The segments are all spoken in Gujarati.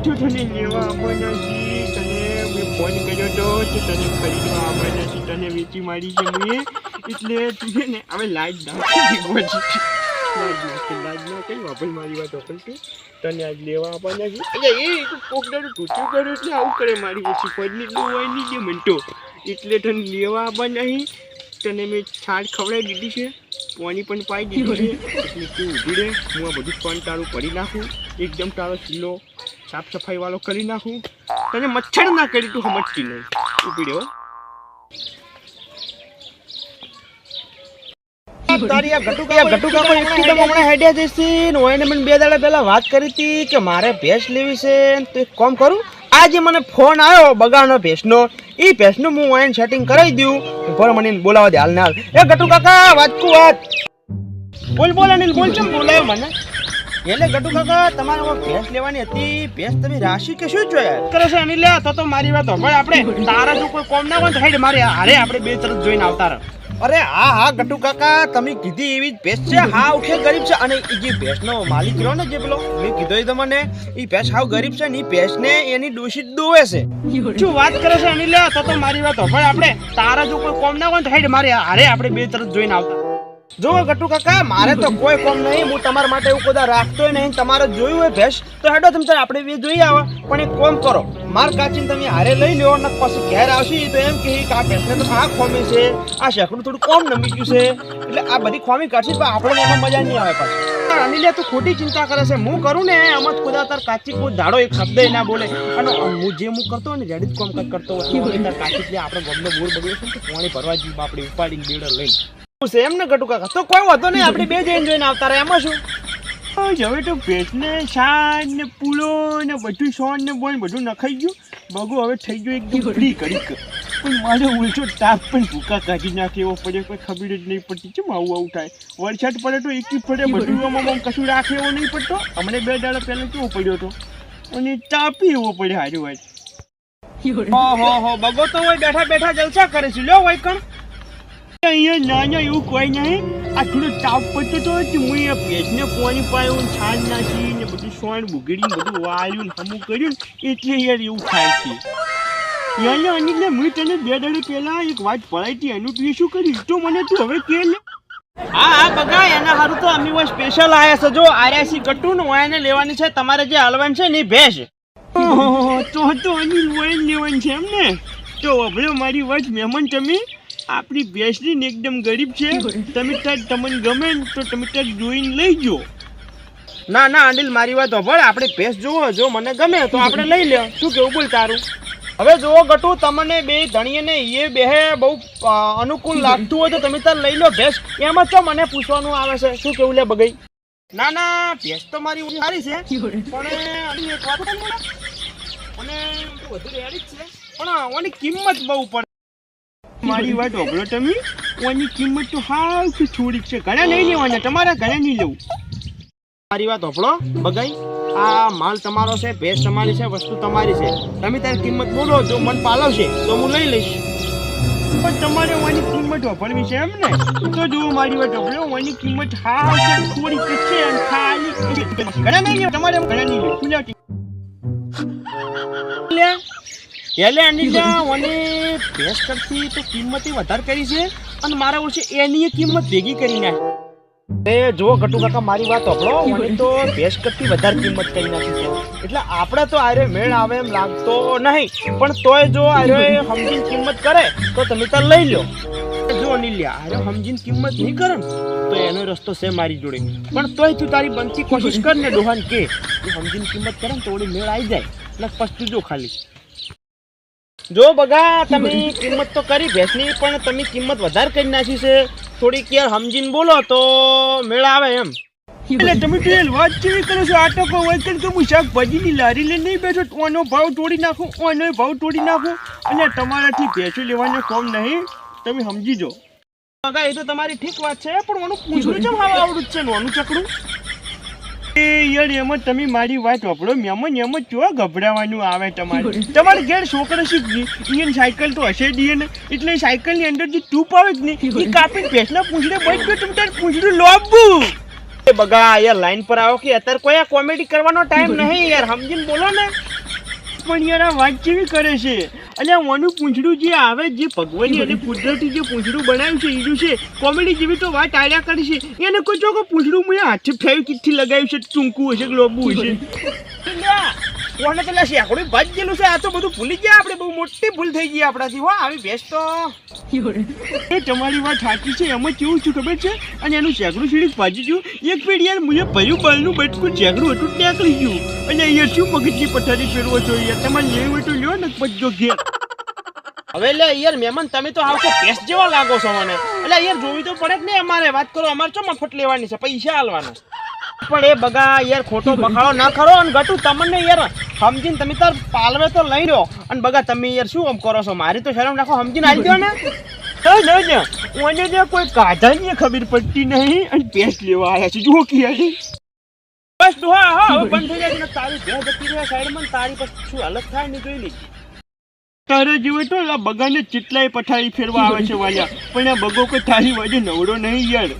તો તને લેવા આવવાના છીએ તને મેં ફોન કર્યો તો તો તને ખરીદવા આવવાના છે તને વેચી મારી છે મેં એટલે તું ને હવે લાઈટ ના કઈ વાપર મારી વાત તું તને આજ લેવા આવવાના છે એટલે એ તો કોક દાડો તૂટ્યું કર્યું એટલે આવું કરે મારી પછી ફોનની હોય નહીં દે મનતો એટલે તને લેવા આવવાના નહીં તને મેં છાડ ખવડાવી દીધી છે પાણી પણ પાઈ દીધું છે એટલે તું ઊભી રહે હું આ બધું ફોન તારું કરી નાખું એકદમ તારો ચૂલો સાફ સફાઈ વાળો કરી નાખું. તને મચ્છર ના કરી તું સમજતી નહીં. હો. તારી આ ગટુ કાકો ગટુ કાકો હમણાં હેડ્યા જઈશે. ને ઓયને મને બે દાડા પહેલા વાત કરી હતી કે મારે ભેંસ લેવી છે. તો એક કોમ કરું આજે મને ફોન આવ્યો બગાડનો ભેંસનો. એ ભેંસનું હું ઓયન સેટિંગ કરાવી દઉં. પર મને બોલાવા દે હાલ ને હાલ. એ વાત. બોલ બોલ અનિલ બોલ ચમ બોલાયો મને? એટલે ગટુ કાકા તમારે ભેંસ લેવાની હતી. ભેંસ તમે રાશિ કે શું જોયા? કરે છે અનિલ તો તો મારી વાત હવે આપણે. તારા જો કોઈ કોમ ના હોય તો હેડ મારે હારે આપણે બે તરફ જોઈને આવતા રહો. અરે હા હા ગટુ કાકા તમે કીધી એવી જ ભેંસ છે. હા ઉઠે ગરીબ છે. અને એ જે ભેંસનો માલિક રહ્યો ને જે પેલો મેં કીધો એ તમને એ ભેંસ હાવ ગરીબ છે ને એ ભેંસને એની દોષિત દોવે છે. શું વાત કરે છે અનિલ તો તો મારી વાત હવે આપણે. તારા જો કોઈ કોમ ના હોય તો હેડ મારે હારે આપણે બે તરફ જોઈને આવતા જો ગટુ કાકા, મારે તો કોઈ કોમ નહીં, હું તમારા માટે એવું કદા રાખતો નહીં. તમારે જોયું હોય ભેંસ, તો હેડો તમે આપણે બે જોઈ આવો. પણ એક કોમ કરો, માર કાચીને તમે હારે લઈ લ્યો ને પછી ઘેર આવશે તો એમ કે આ ભેંસને તો આ ખોમી છે, આ શેકડું થોડું કોમ નમી ગયું છે. એટલે આ બધી ખોમી કાઢશે, પણ આપણે એમાં મજા નહીં આવે પાછી. અનિલે તું ખોટી ચિંતા કરે છે, હું કરું ને જ ખુદા તાર કાચી કોઈ દાડો એક શબ્દ ના બોલે. અને હું જે હું કરતો ને રેડી જ કોમ કરતો હોય કાચી આપણે ગમનો બોર બગડ્યો છે પાણી ભરવા જઈએ આપણે ઉપાડીને બેડર એવું છે એમ ને ગટુ કાકા. તો કોઈ વાંધો નહીં આપણે બે જઈને જોઈને આવતા રહે. એમાં શું? હવે તો ભેંસને શાન ને પૂળો ને બધું સોન ને બોન બધું નખાઈ ગયું. બગુ હવે થઈ ગયું એકદમ ફ્રી કરી પણ મારે ઉલટો તાપ પણ ભૂકા કાઢી નાખે એવો પડે કોઈ ખબર જ નહીં પડતી. કેમ આવું આવું થાય. વરસાદ પડે તો એકી પડે બધું આમાં કશું રાખે એવો નહીં પડતો. અમને બે દાડા પહેલા કેવો પડ્યો હતો? અને તાપી એવો પડે હારી હોય ઓહો હો બગો તો હોય બેઠા બેઠા જલસા કરે છે. લ્યો હોય અહીંયા નાના એવું કોઈ નહીં. આ થોડો તાપ પડતો તો કે હું એ ભેંસને પાણી પાયું છાણ નાખી ને બધું સોણ બુગડીને બધું વાળ્યું ને હમું કર્યું એટલે યાર એવું થાય છે. યાર અનિલ મેં તને બે દાડે પહેલા એક વાત પડાઈ હતી એનું તું શું કર્યું? તો મને તું હવે કે ને હા હા બગા એના હારું તો અમે સ્પેશિયલ આવ્યા છે. જો આર્યાસી ગટ્ટુ ને એને લેવાની છે તમારે જે હલવાન છે ને ઈ ભેંસ તો તો અનિલ વોઈન લેવાની છે એમ ને તો હવે મારી વાત મહેમાન તમે? આપણી ભેંસની એકદમ ગરીબ છે. તમે ત્યાં તમને ગમે તો તમે ત્યાં જોઈને લઈ જાઓ ના ના, અનિલ, મારી વાત હોભળ. આપણે ભેંસ જોવો, જો મને ગમે તો આપણે લઈ લે. શું કેવું, બોલ તારું? હવે જોવો ગટુ, તમને બે ધણીને એ બેહે બહુ અનુકૂળ લાગતું હોય તો તમે તાર લઈ લો ભેંસ. એમાં તો મને પૂછવાનું આવે છે. શું કેવું લે બગઈ? ના ના, ભેંસ તો મારી સારી છે. પણ? મને. વધુ રેડી છે. પણ ઓની કિંમત બહુ પડે. મારી વાત ઓગળો તમે. ઓની કિંમત તો હાવ થોડીક છે. ઘણા નહીં લેવાના, તમારા ઘણા નહીં લેવું. મારી વાત હોભળો બગાઈ. આ માલ તમારો છે, ભેંસ તમારી છે, વસ્તુ તમારી છે. તમે તારી કિંમત બોલો, જો મન પાલવશે, તો હું લઈ લઈશ. પણ તમારે ઓની કિંમત વાપરવી છે એમ ને? તો જુઓ મારી વાત ઓગળો ઓની કિંમત હાવ થોડીક છે ખાલી ઘણા નહીં તમારે ઘણા નહીં લેવું. શું એટલે અનિજા મને ભેંસ કરતી તો કિંમત વધારે કરી છે અને મારા ઓળશે એની કિંમત ભેગી કરી નાખી. એ કટુ કાકા, મારી વાત આપણો મને તો ભેંસ કરતી વધારે કિંમત કરી નાખી છે. એટલે આપણે તો આરે મેળ આવે એમ લાગતો નહીં. પણ તોય જો આરે સમજીને કિંમત કરે, તો તમે તાર લઈ લો જો અનિલ્યા આરે સમજીને કિંમત નહીં કરે તો એનો રસ્તો છે મારી જોડે. પણ તોય તું તારી બનતી કોશિશ કર ને ડોહાન કે. સમજીને કિંમત કરે તો ઓળી મેળ આવી જાય. એટલે પસ્તું જો ખાલી. જો બગા તમે કિંમત તો કરી ભેંસની પણ તમે કિંમત વધારે કરી નાખી છે. થોડીક યાર સમજીને બોલો તો મેળ આવે એમ. એટલે તમે વાત કેવી કરો છો? આટકો હોય કે હું શાકભાજીની લારી લઈને નહીં બેઠો ઓનો ભાવ તોડી નાખું ઓનો ભાવ તોડી નાખું. અને તમારાથી ભેંસો લેવાનો કોમ નહીં. તમે સમજી જો બગા એ તો તમારી ઠીક વાત છે પણ ઓનું પૂછવું છે આવડું જ છે? ને ચકડું? યાર એમાં તમે મારી વાત વાપરો મેમન એમ જ ગભરાવાનું આવે તમારે. તમારે ઘેર છોકરો અહીંયા સાયકલ તો હશે જ ને એટલે સાયકલની અંદર જે ટૂપ આવે જ ને એ કાપીને ભેંસના પૂંછડે બચ ગયો તમે તારે પૂંછડું લોબવું એ બગા યાર લાઈન પર આવો કે અત્યારે કોઈ કોમેડી કરવાનો ટાઈમ નહીં યાર. સમજીને બોલો ને. પણ યાર વાત કેવી કરે છે અને ઓનું પૂંછડું જે આવે જે ભગવાનની અને કુદરતી જે પૂંછડું બનાવ્યું છે ઈનું છે કોમેડી જેવી તો વાત આડ્યા કરે એને કોઈ પૂંછડું મેં હાથે ફેવી કિટથી લગાવ્યું છે ટૂંકું હશે કે લોબું હશે કોને પેલા શેકડું ભાજ ગયેલું છે. આ તો બધું ભૂલી ગયા આપણે. બહુ મોટી ભૂલ થઈ ગઈ આપણાથી, હો. આવી ભેસ તો. તમારી વાત સાચી છે. એમાં કેવું છું ખબર છે? અને એનું શેકડું સીડી ભાજી ગયું એક પેઢી યાર મુજબ ભર્યું બાલનું બટકું શેકડું હતું નીકળી ગયું. અને અહીંયા શું મગજની પથારી ફેરવો છો? યાર, તમારે લેવું હોય લ્યો ને બજો ઘેર. હવે લે, યાર, મહેમાન, તમે તો આવશો ભેંસ જેવા લાગો છો મને. એટલે યાર, જોવી તો પડે જ ને અમારે. વાત કરો, અમારે ચો મફત લેવાની છે? પૈસા હાલવાના પણ એ બગા, યાર, ખોટો બખાડો ના કરો અને ઘટું તમને યાર. સમજીને તમે તાર પાલવે તો લઈ લો અને બગા તમે યાર શું આમ કરો છો? મારી તો શરમ રાખો, સમજીને આવી દો ને. ત્યાં કોઈ કાધાની ખબર પડતી નહીં અને ભેંસ લેવા આવ્યા છે. બસ તું હા હા બંધ તારી પછી શું હાલત થાય ને જોઈ લીધી તો આ બગાને ચેટલાય પથારી ફેરવા આવે છે વાલ્યા પણ આ બગો કોઈ તારી વાજે નવડો નહીં યાર.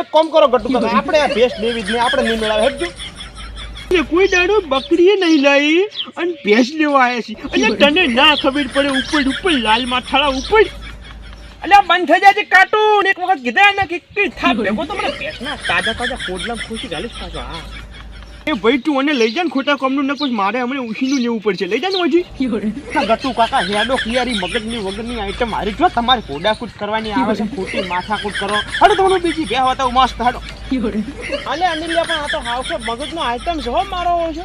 એક કોમ કરો ગટુ આપણે ભેંસ જ નહીં, આપણે નહીં મેળાવે, હેડજો. એ કોઈ દાડો બકરીએ નહીં લઈ અને ભેંસ લેવા આવ્યા છે. અને તને ના ખબર પડે, ઉપર ઉપર લાલ માથાળા ઉપર. અલ્યા બંધ થઈ જાય કાર્ટૂન એક વખત કીધા ને કે થાપ ભેગો તો મને ભેંસના તાજા તાજા ફોડલા ખુશી ગાલીશ પાછો, હા. એ ભાઈ તું અને લઈ જા ખોટા કામનું ને પછી મારે હમણાં ઉછીનું લેવું પડશે. લઈ જા ને હજી. ગટુ કાકા હેડો ક્લિયરી મગજની વગરની આઈટમ મારી જો તમારે કોડાકૂટ કરવાની આવે છે. ખોટી માથાકૂટ કરો. હડો તમને બીજી બે હતા મસ્ત હડો અને અનિલ પણ આ તો હાવ મગજનો આઈટમ છે હો મારો છે